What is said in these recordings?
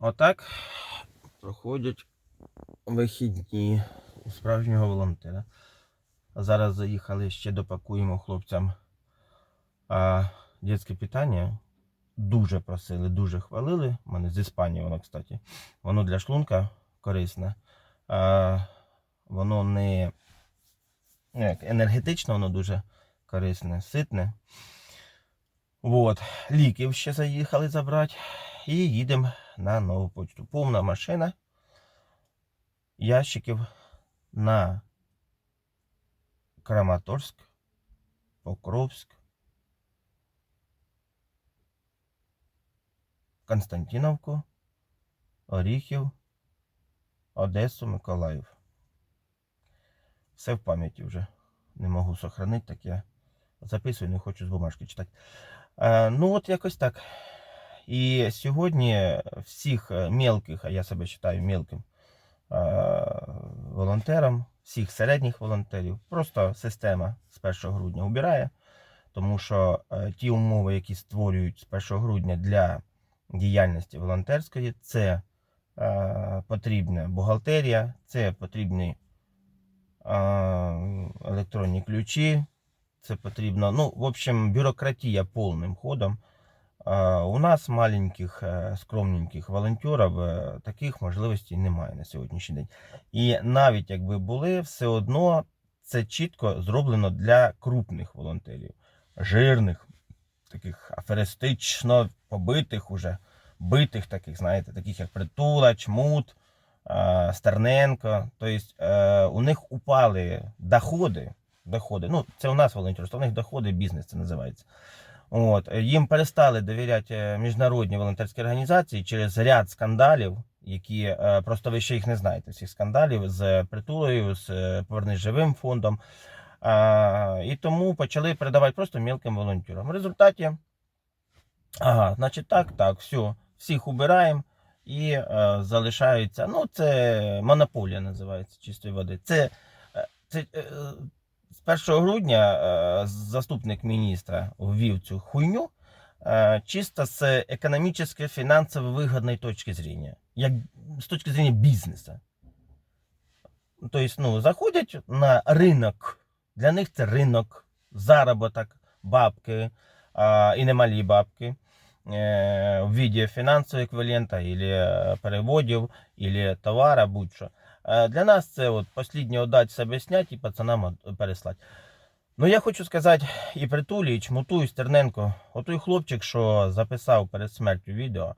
Отак проходять вихідні у справжнього волонтера. Зараз заїхали ще допакуємо хлопцям а, дитяче питання. Дуже просили, дуже хвалили. У мене з Іспанії воно, кстати. Воно для шлунка корисне. А, воно не як, енергетично, воно дуже корисне, ситне. Вот. Ліків ще заїхали забрати. І їдемо на нову почту. Повна машина ящиків на Краматорськ, Покровськ, Константиновку, Оріхів, Одесу, Миколаїв. Все в пам'яті вже. Не можу сохранити, так я записую, не хочу з бумажки читати. Е, ну, от якось так. І сьогодні всіх е, мелких, а я себе вважаю мелким е, волонтером, всіх середніх волонтерів, просто система з 1 грудня убирає, тому що е, ті умови, які створюють з 1 грудня для діяльності волонтерської, це потрібна бухгалтерія, це потрібні електронні ключі, це потрібно, ну, в общем, бюрократія повним ходом. У нас маленьких, е, скромненьких волонтерів е, таких можливостей немає на сьогоднішній день. І навіть якби були, все одно це чітко зроблено для крупних волонтерів, жирних, таких аферистично побитих уже, битих таких, знаєте, таких як Притула, Чмут, е, Стерненко. Тобто у них упали доходи. доходи. Ну, це у нас волонтерство, у них доходи, бізнес це називається. От. Їм перестали довіряти е, міжнародні волонтерські організації через ряд скандалів, які е, просто ви ще їх не знаєте, всіх скандалів з притулою, з е, Повернись живим фондом. І тому почали передавати просто мілким волонтерам. В результаті, ага, значить так, так, все, всіх убираємо і е, залишаються. Ну, це монополія називається чистої води. Це, е, це е, 1 грудня е, заступник міністра ввів цю хуйню е, чисто з економічної, фінансово вигідної точки зрення, як з точки зрення бізнесу. Тобто, ну, заходять на ринок, для них це ринок, заробіток, бабки і немалі бабки е, в виді фінансового еквівалента, або переводів, або товара, будь-що. Е, Для нас це от останнє отдать себе снять і пацанам переслати. Ну я хочу сказати і Притулі, і Чмуту, і Стерненко, отой хлопчик, що записав перед смертю відео.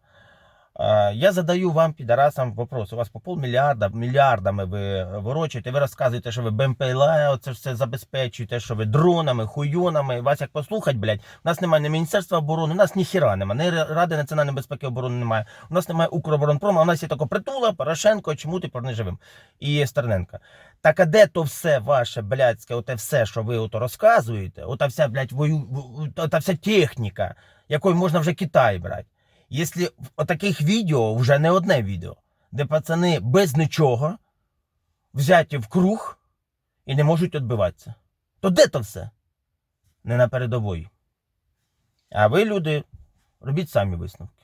Е, Я задаю вам, підарасам, вопрос. У вас по полмільярда, мільярдами ви ворочаєте, ви розказуєте, що ви БМПЛА, це все забезпечуєте, що ви дронами, хуйонами. Вас як послухать, блядь, у нас немає ні Міністерства оборони, у нас ніхіра немає, ні Ради національної безпеки і оборони немає. У нас немає Укроборонпрома, у нас є тільки Притула, Порошенко, чому ти порни живим і Стерненка. Так а де то все ваше блядське, оте все, що ви ото розказуєте, ота вся, блядь, вою, ота вся техніка, якою можна вже Китай брати. Якщо таких відео вже не одне відео, де пацани без нічого взяті в круг і не можуть відбиватися, то де то все? Не на передовій. А ви, люди, робіть самі висновки.